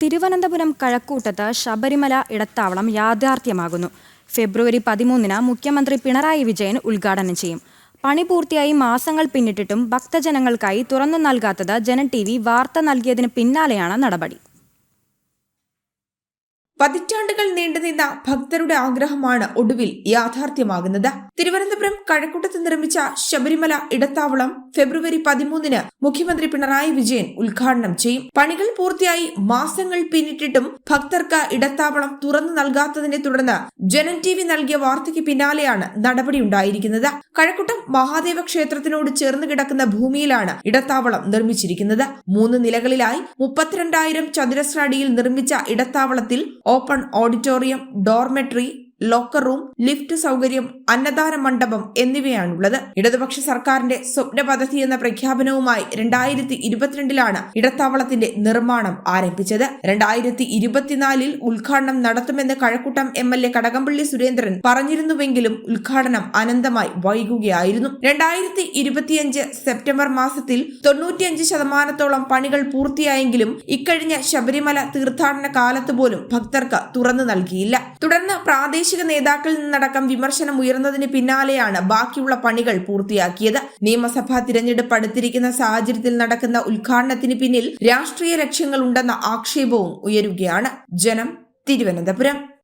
തിരുവനന്തപുരം കഴക്കൂട്ടത്ത് ശബരിമല ഇടത്താവളം യാഥാർത്ഥ്യമാകുന്നു. ഫെബ്രുവരി പതിമൂന്നിന് മുഖ്യമന്ത്രി പിണറായി വിജയൻ ഉദ്ഘാടനം ചെയ്യും. പണി പൂർത്തിയായി മാസങ്ങൾ പിന്നിട്ടിട്ടും ഭക്തജനങ്ങൾക്കായി തുറന്നു നൽകാത്തത് ജനൻ ടി വി വാർത്ത നൽകിയതിന് പിന്നാലെയാണ് നടപടി. പതിറ്റാണ്ടുകൾ നീണ്ടുനിന്ന ഭക്തരുടെ ആഗ്രഹമാണ് ഒടുവിൽ യാഥാർത്ഥ്യമാകുന്നത്. തിരുവനന്തപുരം കഴക്കൂട്ടത്ത് നിർമ്മിച്ച ശബരിമല ഇടത്താവളം ഫെബ്രുവരി പതിമൂന്നിന് മുഖ്യമന്ത്രി പിണറായി വിജയൻ ഉദ്ഘാടനം ചെയ്യും. പണികൾ പൂർത്തിയായി മാസങ്ങൾ പിന്നിട്ടിട്ടും ഭക്തർക്ക് ഇടത്താവളം തുറന്നു നൽകാത്തതിനെ തുടർന്ന് ജനൻ ടി വി നൽകിയ വാർത്തയ്ക്ക് പിന്നാലെയാണ് നടപടിയുണ്ടായിരിക്കുന്നത് കഴക്കൂട്ടം മഹാദേവ ക്ഷേത്രത്തിനോട് ചേർന്ന് കിടക്കുന്ന ഭൂമിയിലാണ് ഇടത്താവളം നിർമ്മിച്ചിരിക്കുന്നത്. മൂന്ന് നിലകളിലായി മുപ്പത്തിരണ്ടായിരം ചതുരശ്ര അടിയിൽ നിർമ്മിച്ച ഇടത്താവളത്തിൽ open auditorium dormitory locker room lift സൗകര്യം അന്നദാന മണ്ഡപം എന്നിവയാണുള്ളത്. ഇടതുപക്ഷ സർക്കാരിന്റെ സ്വപ്ന പദ്ധതി എന്ന പ്രഖ്യാപനവുമായി രണ്ടായിരത്തി ഇരുപത്തിരണ്ടിലാണ് ഇടത്താവളത്തിന്റെ നിർമ്മാണം ആരംഭിച്ചത്. രണ്ടായിരത്തി ഇരുപത്തിനാലിൽ ഉദ്ഘാടനം നടത്തുമെന്ന് Kazhakkoottam M L A Kadakampally Surendran പറഞ്ഞിരുന്നുവെങ്കിലും ഉദ്ഘാടനം അനന്തമായി വൈകുകയായിരുന്നു. രണ്ടായിരത്തി ഇരുപത്തിയഞ്ച് സെപ്റ്റംബർ മാസത്തിൽ തൊണ്ണൂറ്റിയഞ്ച് ശതമാനത്തോളം പണികൾ പൂർത്തിയായെങ്കിലും ഇക്കഴിഞ്ഞ ശബരിമല തീർത്ഥാടന കാലത്ത് പോലും ഭക്തർക്ക് തുറന്നു നൽകിയില്ല. തുടർന്ന് പ്രാദേശിക നേതാക്കളിൽ നിന്നടക്കം വിമർശനം ഉയർന്നതിന് പിന്നാലെയാണ് ബാക്കിയുള്ള പണികൾ പൂർത്തിയാക്കിയത്. നിയമസഭാ തിരഞ്ഞെടുപ്പ് അടുത്തിരിക്കുന്ന സാഹചര്യത്തിൽ നടക്കുന്ന ഉദ്ഘാടനത്തിന് പിന്നിൽ രാഷ്ട്രീയ ലക്ഷ്യങ്ങളുണ്ടെന്ന ആക്ഷേപവും ഉയരുകയാണ്. ജനം തിരുവനന്തപുരം.